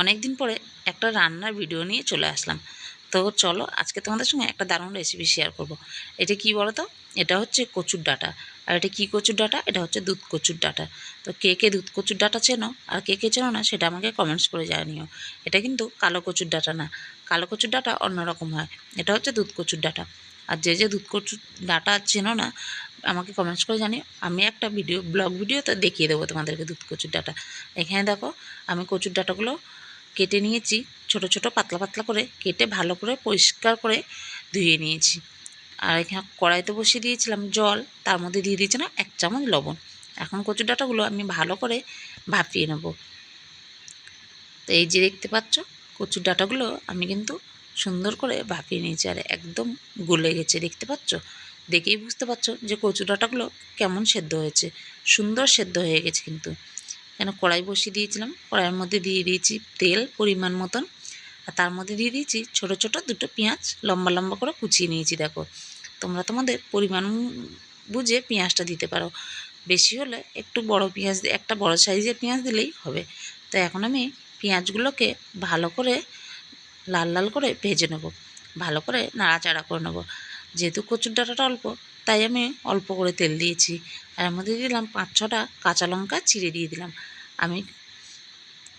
অনেক দিন পরে একটা রান্নার ভিডিও নিয়ে চলে আসলাম। তো চলো আজকে তোমাদের সঙ্গে একটা দারুণ রেসিপি শেয়ার করব। এটা কি বলো তো এটা হচ্ছে কচুর ডাটা। আর এটা কি কচুর ডাটা? এটা হচ্ছে দুধ কচুর ডাটা। তো কে কে দুধ কচুর ডাটা চেনো আর কে কে চেনো না সেটা আমাকে কমেন্টস করে জানিও। এটা কিন্তু কালো কচুর ডাটা না। কালো কচুর ডাঁটা অন্যরকম হয়। এটা হচ্ছে দুধ কচুর ডাটা। আর যে যে দুধ কচুর ডাটা চেনো না, আমাকে কমেন্টস করে জানিও। আমি একটা ভিডিও ব্লগ ভিডিওতে দেখিয়ে দেবো তোমাদেরকে দুধ কচুর ডাটা। এখানে দেখো, আমি কচুর ডাঁটাগুলো কেটে নিয়েছি, ছোট ছোট পাতলা পাতলা করে কেটে ভালো করে পরিষ্কার করে ধুয়ে নিয়েছি। আর এখানে কড়াইতে বসিয়ে দিয়েছিলাম জল, তার মধ্যে দিয়ে দিয়েছিলাম এক চামচ লবণ। এখন কচুর ডাঁটাগুলো আমি ভালো করে ভাপিয়ে নেব। তো এই যে দেখতে পাচ্ছ, কচুর ডাঁটাগুলো আমি কিন্তু সুন্দর করে ভাপিয়ে নিয়েছি আর একদম গলে গেছে। দেখতে পাচ্ছ? দেখেই বুঝতে পারছ যে কচু ডাঁটাগুলো কেমন সেদ্ধ হয়েছে। সুন্দর সেদ্ধ হয়ে গেছে কিন্তু। কেন কড়াই বসিয়ে দিয়েছিলাম? কড়াইয়ের মধ্যে দিয়ে দিয়েছি তেল পরিমাণ মতন। আর তার মধ্যে দিয়ে দিয়েছি ছোট ছোট দুটো পেঁয়াজ, লম্বা লম্বা করে কুচিয়ে নিয়েছি, দেখো। তোমরা তোমাদের পরিমাণ বুঝে পেঁয়াজটা দিতে পারো। বেশি হলে একটু বড় পেঁয়াজ, একটা বড় সাইজের পেঁয়াজ দিলেই হবে। তো এখন আমি পেঁয়াজগুলোকে ভালো করে লাল লাল করে ভেজে নেব। ভালো করে নাড়াচাড়া করে নেব। যেহেতু কচুর ডাঁটাটা অল্প, তাই আমি অল্প করে তেল দিয়েছি। আর এর মধ্যে দিলাম পাঁচ ছটা কাঁচা লঙ্কা চিড়ে দিয়ে দিলাম। আমি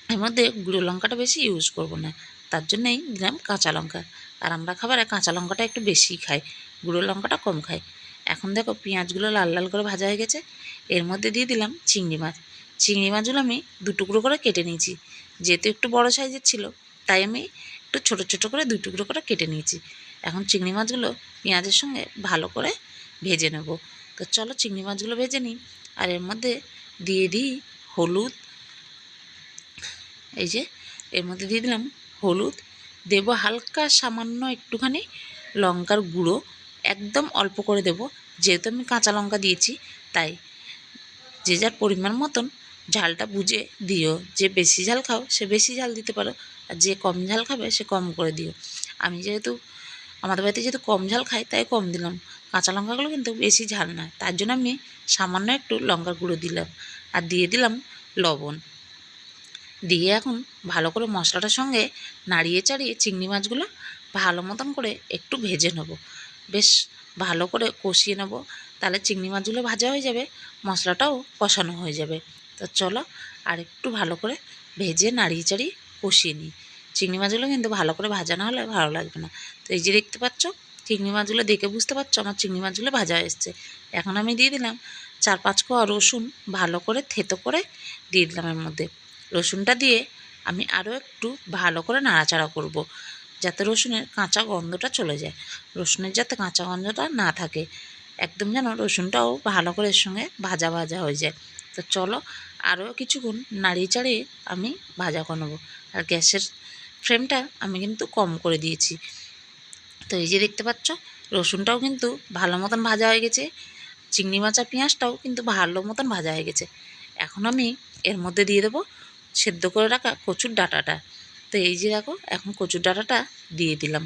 এর মধ্যে গুঁড়ো লঙ্কাটা বেশি ইউজ করব না। তার জন্যই দিলাম কাঁচা লঙ্কা। আর আমরা খাবারে কাঁচা লঙ্কাটা একটু বেশি খাই, গুঁড়ো লঙ্কাটা কম খাই। এখন দেখো পেঁয়াজগুলো লাল লাল করে ভাজা হয়ে গেছে। এর মধ্যে দিয়ে দিলাম চিংড়ি মাছ। চিংড়ি মাছগুলো আমি দু টুকরো করে কেটে নিয়েছি। যেহেতু একটু বড় সাইজের ছিল, তাই আমি একটু ছোটো ছোটো করে দু টুকরো করে কেটে নিয়েছি। এখন চিংড়ি মাছগুলো পেঁয়াজের সঙ্গে ভালো করে ভেজে নেব। তো চলো চিংড়ি মাছগুলো ভেজে নিই। আর এর মধ্যে দিয়ে দিই হলুদ এই যে, এর মধ্যে দিয়ে দিলাম হলুদ, দেব হালকা সামান্য একটুখানি লঙ্কার গুঁড়ো, একদম অল্প করে দেব। যেহেতু আমি কাঁচা লঙ্কা দিয়েছি, তাই যে যার পরিমাণ মতন ঝালটা বুঝে দিও। যে বেশি ঝাল খাও, সে বেশি ঝাল দিতে পারো, আর যে কম ঝাল খাবে, সে কম করে দিও। আমি যেহেতু, আমাদের বাড়িতে যেহেতু কম ঝাল খাই তাই কম দিলাম। কাঁচা লঙ্কাগুলো কিন্তু বেশি ঝাল না তার জন্য আমি সামান্য একটু লঙ্কার গুঁড়ো দিলাম। আর দিয়ে দিলাম লবণ। দিয়ে এখন ভালো করে মশলাটার সঙ্গে নাড়িয়ে চাড়িয়ে চিংড়ি মাছগুলো ভালো মতন করে একটু ভেজে নেব। বেশ ভালো করে কষিয়ে নেব। তাহলে চিংড়ি মাছগুলো ভাজা হয়ে যাবে, মশলাটাও কষানো হয়ে যাবে। তো চলো আর একটু ভালো করে ভেজে নাড়িয়ে চাড়িয়ে কষিয়ে নিই। চিংড়ি মাছগুলো কিন্তু ভালো করে ভাজা না হলে ভালো লাগবে না। তো এই যে দেখতে পাচ্ছ, চিংড়ি মাছগুলো দেখে বুঝতে পারছ আমার চিংড়ি মাছগুলো ভাজা এসছে। এখন আমি দিয়ে দিলাম চার পাঁচ কোয়া রসুন ভালো করে থেতো করে দিয়ে দিলাম এর মধ্যে। রসুনটা দিয়ে আমি আরও একটু ভালো করে নাড়াচাড়া করব। যাতে রসুনের কাঁচা গন্ধটা চলে যায়। রসুনের যাতে কাঁচা গন্ধটা না থাকে, একদম যেন রসুনটাও ভালো করে এর সঙ্গে ভাজা ভাজা হয়ে যায়। তো চলো আরও কিছুক্ষণ নাড়িয়ে চাড়িয়ে আমি ভাজা করে নেব। আর গ্যাসের ফ্লেমটা আমি কিন্তু কম করে দিয়েছি। তো এই যে দেখতে পাচ্ছ, রসুনটাও কিন্তু ভালো মতন ভাজা হয়ে গেছে, চিংড়ি মাছ পেঁয়াজটাও কিন্তু ভালো মতন ভাজা হয়ে গেছে। এখন আমি এর মধ্যে দিয়ে দেবো সেদ্ধ করে রাখা কচুর ডাঁটাটা। তো এই যে দেখো, এখন কচুর ডাঁটাটা দিয়ে দিলাম।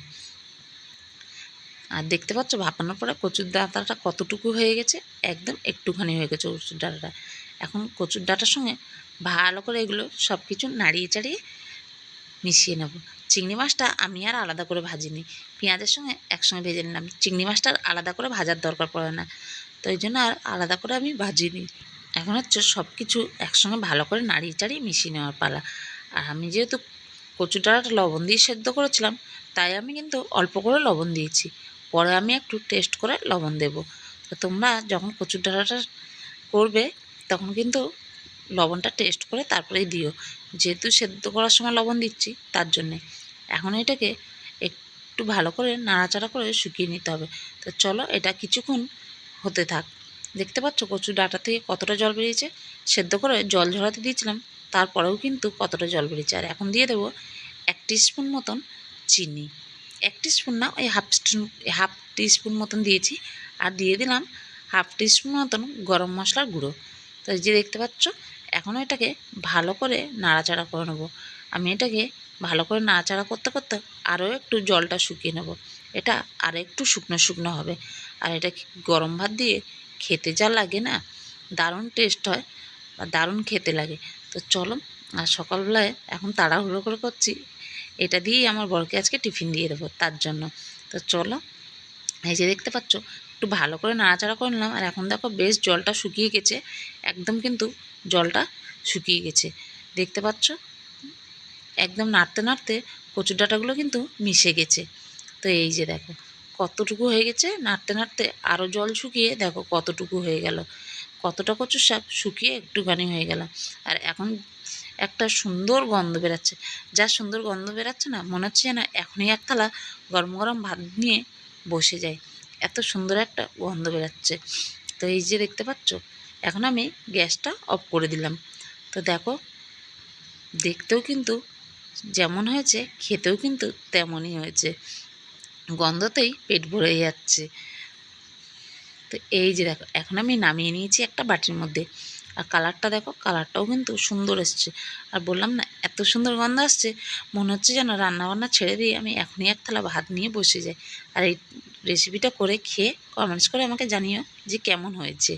আর দেখতে পাচ্ছ, ভাপানোর পরে কচুর ডাঁটাটা কতটুকু হয়ে গেছে? একদম একটুখানি হয়ে গেছে কচুর ডাঁটাটা। এখন কচুর ডাঁটার সঙ্গে ভালো করে এগুলো সব কিছু নাড়িয়ে চাড়িয়ে মিশিয়ে নেব। চিংড়ি মাছটা আমি আর আলাদা করে ভাজিনি। পেঁয়াজের সঙ্গে একসঙ্গে ভেজে নিলাম। চিংড়ি মাছটা আলাদা করে ভাজার দরকার পড়ে না। তো এই জন্য আর আলাদা করে আমি ভাজিনি। এখন হচ্ছে সব কিছু একসঙ্গে ভালো করে নাড়িয়ে চাড়িয়ে মিশিয়ে নেওয়ার পালা। আর আমি যেহেতু কচু ডাঁটাটা লবণ দিয়ে সেদ্ধ করেছিলাম, তাই আমি কিন্তু অল্প করে লবণ দিয়েছি। পরে আমি একটু টেস্ট করে লবণ দেব। তো তোমরা যখন কচুর ডাঁটাটা করবে, তখন কিন্তু লবণটা টেস্ট করে তারপরেই দিও। যেহেতু সেদ্ধ করার সময় লবণ দিচ্ছি, তার জন্যে। এখন এটাকে একটু ভালো করে নাড়াচাড়া করে শুকিয়ে নিতে হবে। তো চলো এটা কিছুক্ষণ হতে থাক। দেখতে পাচ্ছ কচু ডাটা থেকে কতটা জল বেরিয়েছে? সেদ্ধ করে জল ঝরাতে দিয়েছিলাম, তারপরেও কিন্তু কতটা জল বেরিয়েছে। আর এখন দিয়ে দেবো এক স্পুন মতন চিনি। এক স্পুন না, ওই হাফ হাফ স্পুন মতন দিয়েছি। আর দিয়ে দিলাম হাফ স্পুন মতন গরম মশলার গুঁড়ো। তো যে দেখতে পাচ্ছ এখন এটাকে ভালো করে নাড়াচাড়া করে নেব। আমি এটাকে ভালো করে নাড়াচাড়া করতে করতে আরও একটু জলটা শুকিয়ে নেব। এটা আর একটু শুকনো শুকনো হবে। আর এটা গরম ভাত দিয়ে খেতে যা লাগে না, দারুণ টেস্ট হয় বা দারুণ খেতে লাগে। তো চলো আর সকালবেলায় এখন তাড়াহুড়ো করে করছি। এটা দিয়েই আমার বরকে আজকে টিফিন দিয়ে দেবো তার জন্য। তো চলো, এই যে দেখতে পাচ্ছ, একটু ভালো করে নাড়াচাড়া করে নিলাম। আর এখন দেখো বেশ জলটা শুকিয়ে গেছে, একদম কিন্তু জলটা শুকিয়ে গেছে। দেখতে পাচ্ছ? একদম নাড়তে নাড়তে কচুর ডাঁটাগুলো কিন্তু মিশে গেছে। তো এই যে দেখো কতটুকু হয়ে গেছে? নাড়তে নাড়তে আরও জল শুকিয়ে দেখো কতটুকু হয়ে গেল। কতটা কচুর শাক শুকিয়ে একটুখানি হয়ে গেল। আর এখন একটা সুন্দর গন্ধ বেরাচ্ছে। যা সুন্দর গন্ধ বেরাচ্ছে না, মনে হচ্ছে না এখনই এক থালা গরম গরম ভাত নিয়ে বসে যায়। এত সুন্দর একটা গন্ধ বেরাচ্ছে। তো এই যে দেখতে পাচ্ছ, এখন আমি গ্যাসটা অফ করে দিলাম। তো দেখো, দেখতেও কিন্তু যেমন হয়েছে, খেতেও কিন্তু তেমনই হয়েছে। গন্ধতেই পেট ভরে যাচ্ছে। তো এই যে দেখো, এখন আমি নামিয়ে নিয়েছি একটা বাটির মধ্যে। আর কালারটা দেখো, কালারটাও কিন্তু সুন্দর এসছে। আর বললাম না, এত সুন্দর গন্ধ আসছে, মনে হচ্ছে যেন রান্নাবান্না ছেড়ে দিয়ে আমি এখনই এক থালা ভাত নিয়ে বসে যাই। আর এই রেসিপিটা করে খেয়ে কমেন্টস করে আমাকে জানিও যে কেমন হয়েছে।